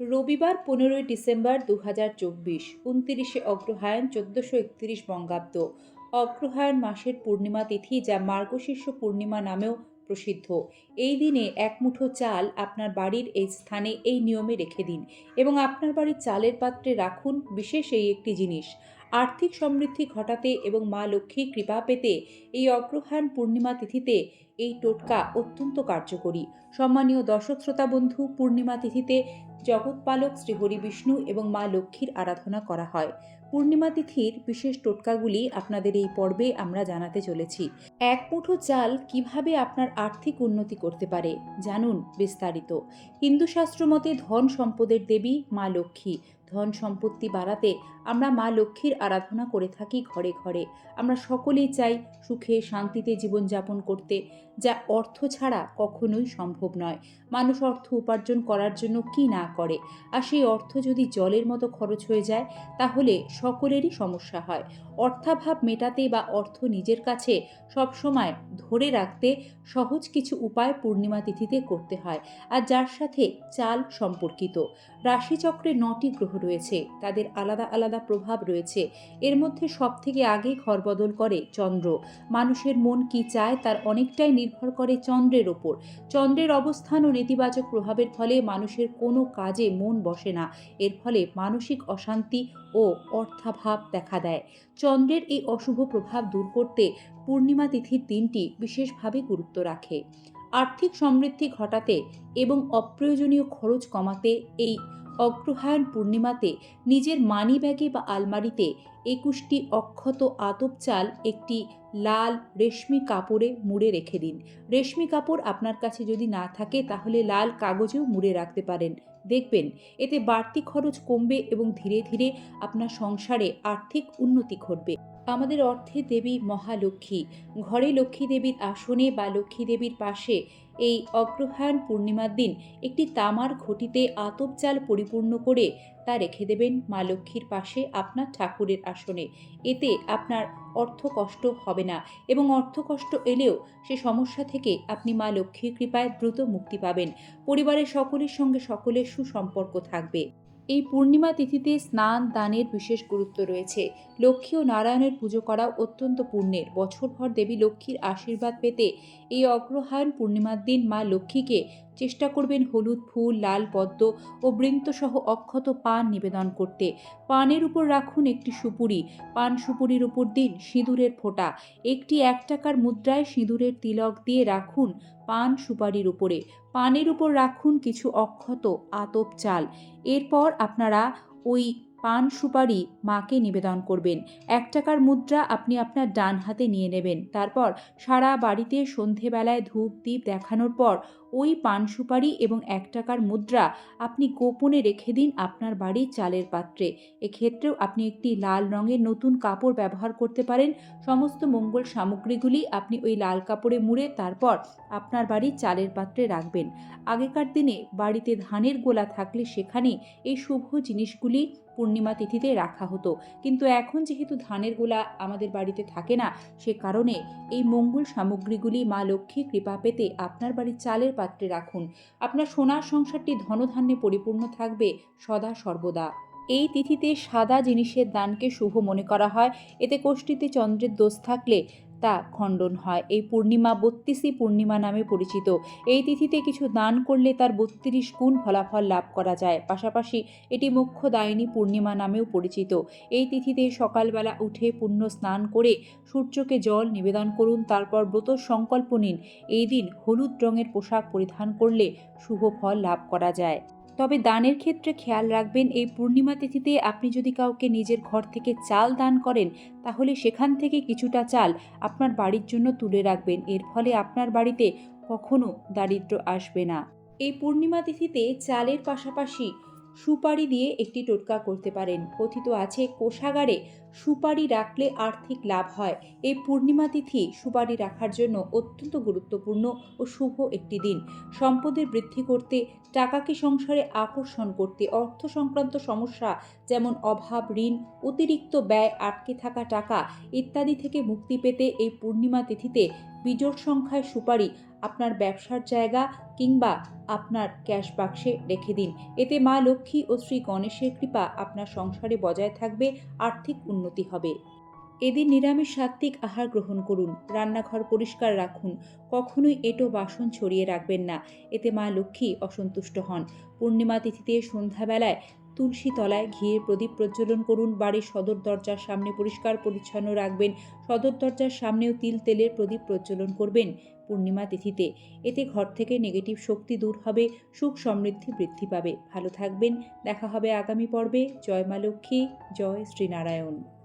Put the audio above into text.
রবিবার পনেরোই ডিসেম্বর দু হাজার চব্বিশ, উনতিরিশে অগ্রহায়ণ চোদ্দোশো একত্রিশ বঙ্গাব্দ। অগ্রহায়ণ মাসের পূর্ণিমা তিথি যা মার্গশীর্ষ পূর্ণিমা নামেও প্রসিদ্ধ। এই দিনে এক মুঠো চাল আপনার বাড়ির এই স্থানে এই নিয়মে রেখে দিন এবং আপনার বাড়ির চালের পাত্রে রাখুন বিশেষ এই একটি জিনিস। আর্থিক সমৃদ্ধি ঘটাতে এবং মা লক্ষ্মীর কৃপা পেতে এই অগ্রহায়ণ পূর্ণিমা তিথিতে এই টোটকা অত্যন্ত কার্যকরী। সম্মানীয় দর্শক শ্রোতা বন্ধু, পূর্ণিমা তিথিতে জগৎপালক শ্রী হরি বিষ্ণু এবং মা লক্ষ্মীর আরাধনা করা হয়। পূর্ণিমা তিথির বিশেষ টোটকাগুলি আপনাদের এই পর্বে আমরা জানাতে চলেছি। এক মুঠো চাল কীভাবে আপনার আর্থিক উন্নতি করতে পারে? জানুন বিস্তারিত। হিন্দু শাস্ত্র মতে ধন সম্পদের দেবী মা লক্ষ্মী। ধন সম্পত্তি বাড়াতে আমরা মা লক্ষ্মীর আরাধনা করে থাকি ঘরে ঘরে। আমরা সকলেই চাই সুখে শান্তিতে জীবনযাপন করতে, যা অর্থ ছাড়া কখনোই সম্ভব নয়। মানুষ অর্থ উপার্জন করার জন্য কি না করে। আর সেই অর্থ যদি জলের মতো খরচ হয়ে যায়, তাহলে সকলেরই সমস্যা হয়। অর্থাভাব মেটাতে বা অর্থ নিজের কাছে সবসময় ধরে রাখতে সহজ কিছু উপায় পূর্ণিমা তিথিতে করতে হয়, আর যার সাথে চাল সম্পর্কিত। রাশিচক্রে নটি গ্রহ রয়েছে, তাদের আলাদা আলাদা প্রভাব রয়েছে। এর মধ্যে সবথেকে আগে ঘরবদল করে চন্দ্র। মানুষের মন কি চায় তার অনেকটাই নির্ভর করে চন্দ্রের ওপর। চন্দ্রের অবস্থান ও নেতিবাচক প্রভাবের ফলে মানুষের কোনো কাজে মন বসে না। এর ফলে মানসিক অশান্তি ও অর্থাভাব দেখা দেয়। চন্দ্রের এই অশুভ প্রভাব দূর করতে পূর্ণিমা তিথির দিনটি বিশেষভাবে গুরুত্ব রাখে। আর্থিক সমৃদ্ধি ঘটাতে এবং অপ্রয়োজনীয় খরচ কমাতে এই অগ্রহায়ণ পূর্ণিমাতে নিজের মানি ব্যাগে বা আলমারিতে একুশটি অক্ষত আতপ চাল একটি লাল রেশমি কাপড়ে মুড়ে রেখে দিন। রেশমি কাপড় আপনার কাছে যদি না থাকে, তাহলে লাল কাগজেও মুড়ে রাখতে পারেন। দেখবেন, এতে বাড়তি খরচ কমবে এবং ধীরে ধীরে আপনার সংসারে আর্থিক উন্নতি ঘটবে। আমাদের অর্থে দেবী মহালক্ষ্মী। ঘরে লক্ষ্মী দেবীর আসনে বা লক্ষ্মী দেবীর পাশে এই অগ্রহায়ণ পূর্ণিমার দিন একটি তামার ঘটিতে আতপ চাল পরিপূর্ণ করে তা রেখে দেবেন মা লক্ষ্মীর পাশে আপনার ঠাকুরের আসনে এতে আপনার অর্থ কষ্ট হবে না এবং অর্থ কষ্ট এলেও সে সমস্যা থেকে আপনি মা লক্ষ্মীর কৃপায় দ্রুত মুক্তি পাবেন। পরিবারের সকলের সঙ্গে সকলের সুসম্পর্ক থাকবে। এই পূর্ণিমা তিথিতে স্নান, দানের বিশেষ গুরুত্ব রয়েছে। লক্ষ্মী ও নারায়ণের পুজো করা অত্যন্ত পুণ্যের। বছরভর দেবী লক্ষ্মীর আশীর্বাদ পেতে এই অগ্রহায়ণ পূর্ণিমার দিন মা লক্ষ্মীকে চেষ্টা করবেন হলুদ ফুল, লাল পদ্ম ও বৃন্তসহ অক্ষত পান নিবেদন করতে। পানের উপর রাখুন একটি সুপুরি। পান সুপুরির উপর দিন সিঁদুরের ফোঁটা। একটি এক টাকার মুদ্রায় সিঁদুরের তিলক দিয়ে রাখুন পান সুপারির উপরে। পানের উপর রাখুন কিছু অক্ষত আতপ চাল। এরপর আপনারা ওই পান সুপারি মাকে নিবেদন করবেন। এক টাকার মুদ্রা আপনি আপনার ডান হাতে নিয়ে নেবেন। তারপর সারা বাড়িতে সন্ধেবেলায় ধূপ দ্বীপ দেখানোর পর ওই পান সুপারি এবং এক টাকার মুদ্রা আপনি গোপনে রেখে দিন আপনার বাড়ির চালের পাত্রে। এক্ষেত্রেও আপনি একটি লাল রঙের নতুন কাপড় ব্যবহার করতে পারেন। সমস্ত মঙ্গল সামগ্রীগুলি আপনি ওই লাল কাপড়ে মুড়ে তারপর আপনার বাড়ির চালের পাত্রে রাখবেন। আগেকার দিনে বাড়িতে ধানের গোলা থাকলে সেখানে এই শুভ জিনিসগুলি পূর্ণিমা তিথিতে রাখা হতো। কিন্তু এখন যেহেতু ধানের গোলা আমাদের বাড়িতে থাকে না, সে কারণে এই মঙ্গল সামগ্রীগুলি মা লক্ষ্মী কৃপা পেতে আপনার বাড়ির চালের পাত্রে রাখুন। আপনার সোনার সংসারটি ধনধান্যে পরিপূর্ণ থাকবে সদা সর্বদা। এই তিথিতে সাদা জিনিসের দানকে শুভ মনে করা হয়। এতে কোষ্ঠীতে চন্দ্রের দোষ থাকলে তা খণ্ডন হয়। এই পূর্ণিমা বত্রিশী পূর্ণিমা নামে পরিচিত। এই তিথিতে কিছু দান করলে তার বত্রিশ গুণ ফলাফল লাভ করা যায়। পাশাপাশি এটি মুখ্য দায়িনী পূর্ণিমা নামেও পরিচিত। এই তিথিতে সকালবেলা উঠে পুণ্য স্নান করে সূর্যকে জল নিবেদন করুন, তারপর ব্রত সংকল্প নিন। এই দিন হলুদ রঙের পোশাক পরিধান করলে শুভ ফল লাভ করা যায়। তবে দানের ক্ষেত্রে খেয়াল রাখবেন, এই পূর্ণিমা তিথিতে আপনি যদি কাউকে নিজের ঘর থেকে চাল দান করেন, তাহলে সেখান থেকে কিছুটা চাল আপনার বাড়ির জন্য তুলে রাখবেন। এর ফলে আপনার বাড়িতে কখনো দারিদ্র আসবে না। এই পূর্ণিমা তিথিতে চালের পাশাপাশি সুপারি দিয়ে একটি টোটকা করতে পারেন। কথিত আছে, কোষাগারে সুপারি রাখলে আর্থিক লাভ হয়। এই পূর্ণিমা তিথি সুপারি রাখার জন্য অত্যন্ত গুরুত্বপূর্ণ ও শুভ একটি দিন। সম্পদের বৃদ্ধি করতে, টাকাকে সংসারে আকর্ষণ করতে, অর্থ সংক্রান্ত সমস্যা যেমন অভাব, ঋণ, অতিরিক্ত ব্যয়, আটকে থাকা টাকা ইত্যাদি থেকে মুক্তি পেতে এই পূর্ণিমা তিথিতে বিজোট সংখ্যায় সুপারি আপনার ব্যবসার জায়গা কিংবা আপনার ক্যাশ বাক্সে রেখে দিন। এতে মা লক্ষ্মী ও শ্রী গণেশের কৃপা আপনার সংসারে বজায় থাকবে, আর্থিক উন্নতি হবে। এদিন নিরামিষ সাত্ত্বিক আহার গ্রহণ করুন, রান্নাঘর পরিষ্কার রাখুন, কখনোই এটো বাসন ছড়িয়ে রাখবেন না। এতে মা লক্ষ্মী অসন্তুষ্ট হন। পূর্ণিমা তিথিতে সন্ধ্যাবেলায় তুলসী তলায় ঘিয়ের প্রদীপ প্রজ্বলন করুন। বাড়ির সদর দরজার সামনে পরিষ্কার পরিচ্ছন্ন রাখবেন। সদর দরজার সামনেও তিল তেলের প্রদীপ প্রজ্বলন করবেন পূর্ণিমা তিথিতে। এতে ঘর থেকে নেগেটিভ শক্তি দূর হবে, সুখ সমৃদ্ধি বৃদ্ধি পাবে। ভালো থাকবেন। দেখা হবে আগামী পর্বে। জয় মা লক্ষ্মী, জয় শ্রীনারায়ণ।